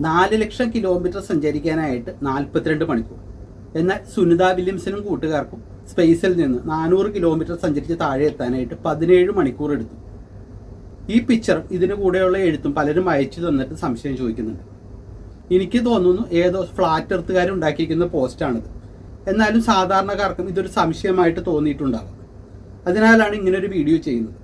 നാല് ലക്ഷം കിലോമീറ്റർ സഞ്ചരിക്കാനായിട്ട് നാൽപ്പത്തിരണ്ട് മണിക്കൂർ. എന്നാൽ സുനിത വില്യംസിനും കൂട്ടുകാർക്കും സ്പേസിൽ നിന്ന് നാനൂറ് കിലോമീറ്റർ സഞ്ചരിച്ച് താഴെ എത്താനായിട്ട് പതിനേഴ് മണിക്കൂർ എടുത്തു. ഈ പിക്ചർ ഇതിന് കൂടെയുള്ള എഴുത്തും പലരും അയച്ചു തന്നിട്ട് സംശയം ചോദിക്കുന്നുണ്ട്. എനിക്ക് തോന്നുന്നു ഏതോ ഫ്ലാറ്റ് എർത്തുകാർ ഉണ്ടാക്കിയിരിക്കുന്ന പോസ്റ്റാണിത് എന്നാലും സാധാരണക്കാർക്കും ഇതൊരു സംശയമായിട്ട് തോന്നിയിട്ടുണ്ടാകും അതിനാലാണ് ഇങ്ങനൊരു വീഡിയോ ചെയ്യുന്നത്.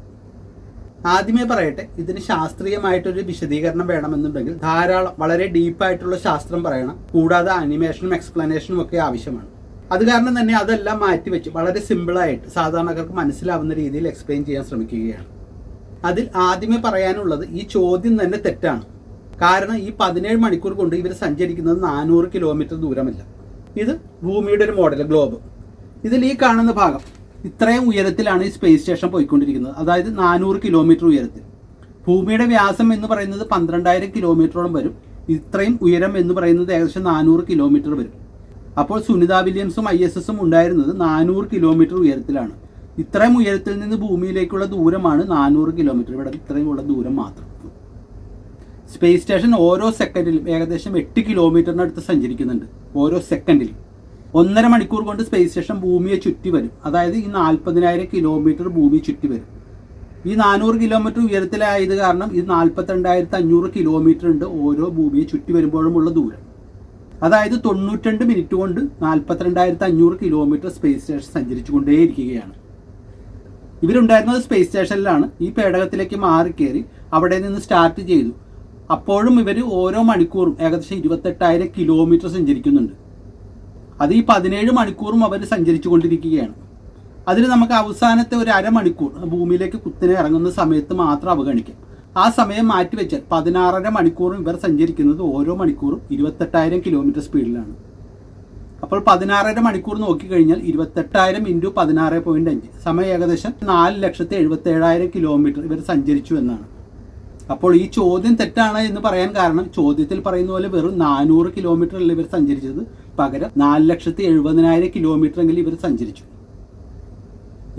ആദ്യമേ പറയട്ടെ ഇതിന് ശാസ്ത്രീയമായിട്ടൊരു വിശദീകരണം വേണമെന്നുണ്ടെങ്കിൽ ധാരാളം വളരെ ഡീപ്പായിട്ടുള്ള ശാസ്ത്രം പറയണം. കൂടാതെ അനിമേഷനും എക്സ്പ്ലനേഷനും ഒക്കെ ആവശ്യമാണ്. അത് കാരണം തന്നെ അതെല്ലാം മാറ്റിവെച്ച് വളരെ സിമ്പിളായിട്ട് സാധാരണക്കാർക്ക് മനസ്സിലാവുന്ന രീതിയിൽ എക്സ്പ്ലെയിൻ ചെയ്യാൻ ശ്രമിക്കുകയാണ്. അതിൽ ആദ്യമേ പറയാനുള്ളത് ഈ ചോദ്യം തന്നെ തെറ്റാണ്. കാരണം ഈ പതിനേഴ് മണിക്കൂർ കൊണ്ട് ഇവർ സഞ്ചരിക്കുന്നത് നാനൂറ് കിലോമീറ്റർ ദൂരമല്ല. ഇത് ഭൂമിയുടെ ഒരു മോഡൽ ഗ്ലോബ്. ഇതിൽ ഈ കാണുന്ന ഭാഗം ഇത്രയും ഉയരത്തിലാണ് ഈ സ്പേസ് സ്റ്റേഷൻ പോയിക്കൊണ്ടിരിക്കുന്നത്. അതായത് നാനൂറ് കിലോമീറ്റർ ഉയരത്തിൽ. ഭൂമിയുടെ വ്യാസം എന്ന് പറയുന്നത് പന്ത്രണ്ടായിരം കിലോമീറ്ററോളം വരും. ഇത്രയും ഉയരം എന്ന് പറയുന്നത് ഏകദേശം നാനൂറ് കിലോമീറ്റർ വരും. അപ്പോൾ സുനിത വില്യംസും ഐ എസ് എസും ഉണ്ടായിരുന്നത് നാനൂറ് കിലോമീറ്റർ ഉയരത്തിലാണ്. ഇത്രയും ഉയരത്തിൽ നിന്ന് ഭൂമിയിലേക്കുള്ള ദൂരമാണ് നാനൂറ് കിലോമീറ്റർ ഇവിടെ ഇത്രയും ഉള്ള ദൂരം മാത്രം. സ്പേസ് സ്റ്റേഷൻ ഓരോ സെക്കൻഡിലും ഏകദേശം എട്ട് കിലോമീറ്ററിനടുത്ത് സഞ്ചരിക്കുന്നുണ്ട്. ഓരോ സെക്കൻഡിലും ഒന്നര മണിക്കൂർ കൊണ്ട് സ്പേസ് സ്റ്റേഷൻ ഭൂമിയെ ചുറ്റി വരും. അതായത് ഈ നാൽപ്പതിനായിരം കിലോമീറ്റർ ഭൂമിയെ ചുറ്റി വരും. ഈ നാനൂറ് കിലോമീറ്റർ ഉയരത്തിലായത് കാരണം ഇത് നാൽപ്പത്തിരണ്ടായിരത്തി അഞ്ഞൂറ് കിലോമീറ്റർ ഉണ്ട് ഓരോ ഭൂമിയെ ചുറ്റി വരുമ്പോഴുമുള്ള ദൂരം. അതായത് തൊണ്ണൂറ്റിരണ്ട് മിനിറ്റ് കൊണ്ട് നാൽപ്പത്തിരണ്ടായിരത്തി അഞ്ഞൂറ് കിലോമീറ്റർ സ്പേസ് സ്റ്റേഷൻ സഞ്ചരിച്ചുകൊണ്ടേയിരിക്കുകയാണ്. ഇവരുണ്ടായിരുന്നത് സ്പേസ് സ്റ്റേഷനിലാണ് ഈ പേടകത്തിലേക്ക് മാറിക്കയറി അവിടെ നിന്ന് സ്റ്റാർട്ട് ചെയ്തു. അപ്പോഴും ഇവർ ഓരോ മണിക്കൂറും ഏകദേശം ഇരുപത്തെട്ടായിരം കിലോമീറ്റർ സഞ്ചരിക്കുന്നുണ്ട്. അത് ഈ പതിനേഴ് മണിക്കൂറും അവർ സഞ്ചരിച്ചു കൊണ്ടിരിക്കുകയാണ് അതിന് നമുക്ക് അവസാനത്തെ ഒരു അരമണിക്കൂർ ഭൂമിയിലേക്ക് കുത്തിനെ ഇറങ്ങുന്ന സമയത്ത് മാത്രം അവഗണിക്കാം. ആ സമയം മാറ്റിവെച്ചാൽ പതിനാറര മണിക്കൂറും ഇവർ സഞ്ചരിക്കുന്നത് ഓരോ മണിക്കൂറും ഇരുപത്തെട്ടായിരം കിലോമീറ്റർ സ്പീഡിലാണ് അപ്പോൾ പതിനാറര മണിക്കൂർ നോക്കിക്കഴിഞ്ഞാൽ ഇരുപത്തെട്ടായിരം ഇന്റു പതിനാറ് പോയിന്റ് അഞ്ച്. സമയം ഏകദേശം നാല് ലക്ഷത്തി എഴുപത്തി ഏഴായിരം കിലോമീറ്റർ ഇവർ സഞ്ചരിച്ചു എന്നാണ്. അപ്പോൾ ഈ ചോദ്യം തെറ്റാണ് എന്ന് പറയാൻ കാരണം ചോദ്യത്തിൽ പറയുന്ന പോലെ വെറും നാനൂറ് കിലോമീറ്റർ അല്ല ഇവർ സഞ്ചരിച്ചത്. പകരം നാല് ലക്ഷത്തി എഴുപതിനായിരം കിലോമീറ്റർ എങ്കിലും ഇവർ സഞ്ചരിച്ചു.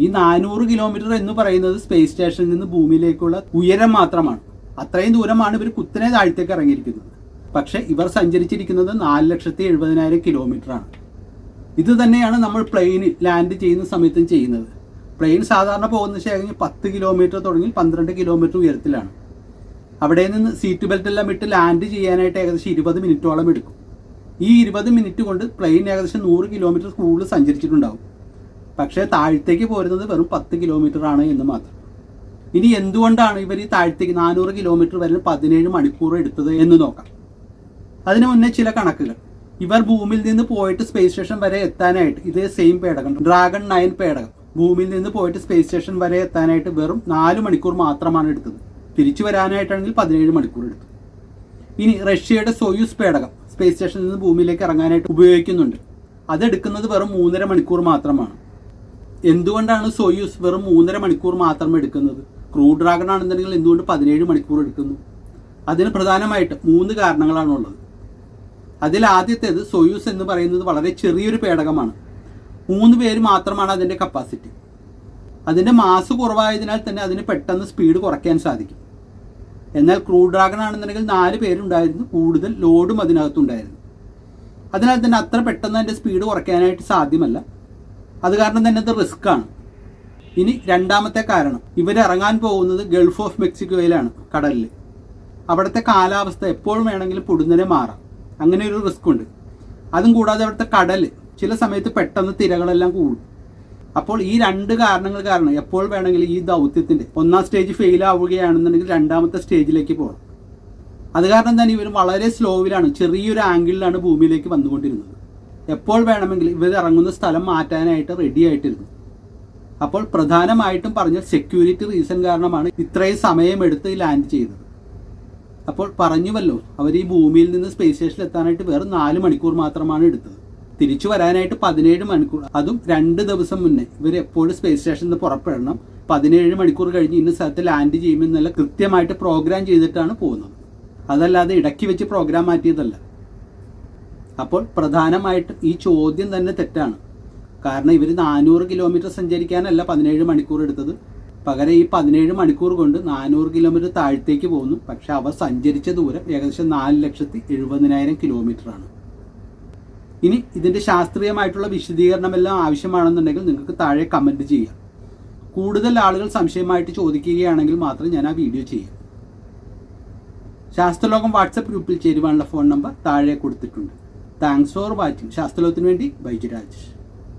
ഈ നാനൂറ് കിലോമീറ്റർ എന്ന് പറയുന്നത് സ്പേസ് സ്റ്റേഷനിൽ നിന്ന് ഭൂമിയിലേക്കുള്ള ഉയരം മാത്രമാണ്. അത്രയും ദൂരമാണ് ഇവർ കുത്തനെ താഴ്ത്തേക്ക് ഇറങ്ങിയിരിക്കുന്നത്. പക്ഷെ ഇവർ സഞ്ചരിച്ചിരിക്കുന്നത് നാല് ലക്ഷത്തി എഴുപതിനായിരം കിലോമീറ്റർ ആണ് ഇത് തന്നെയാണ് നമ്മൾ പ്ലെയിനിൽ ലാൻഡ് ചെയ്യുന്ന സമയത്തും ചെയ്യുന്നത്. പ്ലെയിൻ സാധാരണ പോകുന്ന ശേഖരം പത്ത് കിലോമീറ്റർ തുടങ്ങി പന്ത്രണ്ട് കിലോമീറ്റർ ഉയരത്തിലാണ്. അവിടെ നിന്ന് സീറ്റ് ബെൽറ്റ് എല്ലാം ഇട്ട് ലാൻഡ് ചെയ്യാനായിട്ട് ഏകദേശം ഇരുപത് മിനിറ്റോളം എടുക്കും. ഈ ഇരുപത് മിനിറ്റ് കൊണ്ട് പ്ലെയിൻ ഏകദേശം നൂറ് കിലോമീറ്റർ കൂടുതൽ സഞ്ചരിച്ചിട്ടുണ്ടാവും. പക്ഷേ താഴത്തേക്ക് പോരുന്നത് വെറും പത്ത് കിലോമീറ്റർ ആണ് എന്ന് മാത്രം. ഇനി എന്തുകൊണ്ടാണ് ഇവർ ഈ താഴത്തേക്ക് നാനൂറ് കിലോമീറ്റർ വരെ പതിനേഴ് മണിക്കൂർ എടുത്തത് എന്ന് നോക്കാം. അതിനു മുന്നേ ചില കണക്കുകൾ. ഇവർ ഭൂമിയിൽ നിന്ന് പോയിട്ട് സ്പേസ് സ്റ്റേഷൻ വരെ എത്താനായിട്ട് ഇതേ സെയിം പേടകം ഡ്രാഗൺ നയൻ പേടകം ഭൂമിയിൽ നിന്ന് പോയിട്ട് സ്പേസ് സ്റ്റേഷൻ വരെ എത്താനായിട്ട് വെറും നാല് മണിക്കൂർ മാത്രമാണ് എടുത്തത്. തിരിച്ചു വരാനായിട്ടാണെങ്കിൽ പതിനേഴ് മണിക്കൂർ എടുത്തു. ഇനി റഷ്യയുടെ സോയൂസ് പേടകം സ്പേസ് സ്റ്റേഷനിൽ നിന്ന് ഭൂമിയിലേക്ക് ഇറങ്ങാനായിട്ട് ഉപയോഗിക്കുന്നുണ്ട്. അതെടുക്കുന്നത് വെറും മൂന്നര മണിക്കൂർ മാത്രമാണ്. എന്തുകൊണ്ടാണ് സോയൂസ് വെറും മൂന്നര മണിക്കൂർ മാത്രം എടുക്കുന്നത്? ക്രൂ ഡ്രാഗൺ ആണെന്നുണ്ടെങ്കിൽ എന്തുകൊണ്ട് പതിനേഴ് മണിക്കൂർ എടുക്കുന്നു? അതിന് പ്രധാനമായിട്ട് മൂന്ന് കാരണങ്ങളാണുള്ളത് അതിൽ ആദ്യത്തേത് സോയൂസ് എന്ന് പറയുന്നത് വളരെ ചെറിയൊരു പേടകമാണ്. മൂന്ന് പേര് മാത്രമാണ് അതിന്റെ കപ്പാസിറ്റി അതിന്റെ മാസ് കുറവായതിനാൽ തന്നെ അതിന് പെട്ടെന്ന് സ്പീഡ് കുറയ്ക്കാൻ സാധിക്കും. എന്നാൽ ക്രൂ ഡ്രാഗൺ ആണെന്നുണ്ടെങ്കിൽ നാല് പേരുണ്ടായിരുന്നു. കൂടുതൽ ലോഡും അതിനകത്തുണ്ടായിരുന്നു. അതിനാൽ തന്നെ അത്ര പെട്ടെന്ന് അതിന്റെ സ്പീഡ് കുറയ്ക്കാനായിട്ട് സാധ്യമല്ല. അത് കാരണം തന്നെ അത് റിസ്ക് ആണ്. ഇനി രണ്ടാമത്തെ കാരണം. ഇവരിറങ്ങാൻ പോകുന്നത് ഗൾഫ് ഓഫ് മെക്സിക്കോയിലാണ് കടലിൽ അവിടുത്തെ കാലാവസ്ഥ എപ്പോഴും വേണമെങ്കിലും പൊടുന്നനെ മാറാം. അങ്ങനെ ഒരു റിസ്ക് ഉണ്ട്. അതും കൂടാതെ അവിടുത്തെ കടൽ ചില സമയത്ത് പെട്ടെന്ന് തിരകളെല്ലാം കൂടും. അപ്പോൾ ഈ രണ്ട് കാരണങ്ങൾ കാരണം എപ്പോൾ വേണമെങ്കിലും ഈ ദൗത്യത്തിന്റെ ഒന്നാം സ്റ്റേജ് ഫെയിൽ ആവുകയാണെന്നുണ്ടെങ്കിൽ രണ്ടാമത്തെ സ്റ്റേജിലേക്ക് പോകണം അത് കാരണം തന്നെ ഇവർ വളരെ സ്ലോവിലാണ് ചെറിയൊരു ആംഗിളിലാണ് ഭൂമിയിലേക്ക് വന്നുകൊണ്ടിരുന്നത്. എപ്പോൾ വേണമെങ്കിൽ ഇവർ ഇറങ്ങുന്ന സ്ഥലം മാറ്റാനായിട്ട് റെഡി ആയിട്ടിരുന്നു. അപ്പോൾ പ്രധാനമായിട്ടും പറഞ്ഞ സെക്യൂരിറ്റി റീസൺ കാരണമാണ് ഇത്രയും സമയമെടുത്ത് ലാൻഡ് ചെയ്തത്. അപ്പോൾ പറഞ്ഞുവല്ലോ അവർ ഈ ഭൂമിയിൽ നിന്ന് സ്പേസ് സ്റ്റേഷനിൽ എത്താനായിട്ട് വേറെ നാല് മണിക്കൂർ മാത്രമാണ് എടുത്തത്. തിരിച്ചു വരാനായിട്ട് പതിനേഴ് മണിക്കൂർ. അതും രണ്ട് ദിവസം മുന്നേ. ഇവർ എപ്പോഴും സ്പേസ് സ്റ്റേഷനിൽ നിന്ന് പുറപ്പെടണം. പതിനേഴ് മണിക്കൂർ കഴിഞ്ഞ് ഇന്ന സ്ഥലത്ത് ലാൻഡ് ചെയ്യുമെന്നുള്ള കൃത്യമായിട്ട് പ്രോഗ്രാം ചെയ്തിട്ടാണ് പോകുന്നത്. അതല്ലാതെ ഇടയ്ക്ക് വെച്ച് പ്രോഗ്രാം മാറ്റിയതല്ല. അപ്പോൾ പ്രധാനമായിട്ട് ഈ ചോദ്യം തന്നെ തെറ്റാണ്. കാരണം ഇവർ നാനൂറ് കിലോമീറ്റർ സഞ്ചരിക്കാനല്ല പതിനേഴ് മണിക്കൂർ എടുത്തത്. പകരം ഈ പതിനേഴ് മണിക്കൂർ കൊണ്ട് നാനൂറ് കിലോമീറ്റർ താഴത്തേക്ക് പോകുന്നു. പക്ഷെ അവർ സഞ്ചരിച്ച ദൂരം ഏകദേശം നാല് ലക്ഷത്തി എഴുപതിനായിരം കിലോമീറ്ററാണ് ഇനി ഇതിന്റെ ശാസ്ത്രീയമായിട്ടുള്ള വിശദീകരണമെല്ലാം ആവശ്യമാണെന്നുണ്ടെങ്കിൽ നിങ്ങൾക്ക് താഴെ കമന്റ് ചെയ്യാം. കൂടുതൽ ആളുകൾ സംശയമായിട്ട് ചോദിക്കുകയാണെങ്കിൽ മാത്രം ഞാൻ ആ വീഡിയോ ചെയ്യാം. ശാസ്ത്രലോകം വാട്സപ്പ് ഗ്രൂപ്പിൽ ചേരുവാനുള്ള ഫോൺ നമ്പർ താഴെ കൊടുത്തിട്ടുണ്ട്. താങ്ക്സ് ഫോർ വാച്ചിങ് ശാസ്ത്രലോകത്തിന് വേണ്ടി ബൈജുരാജ്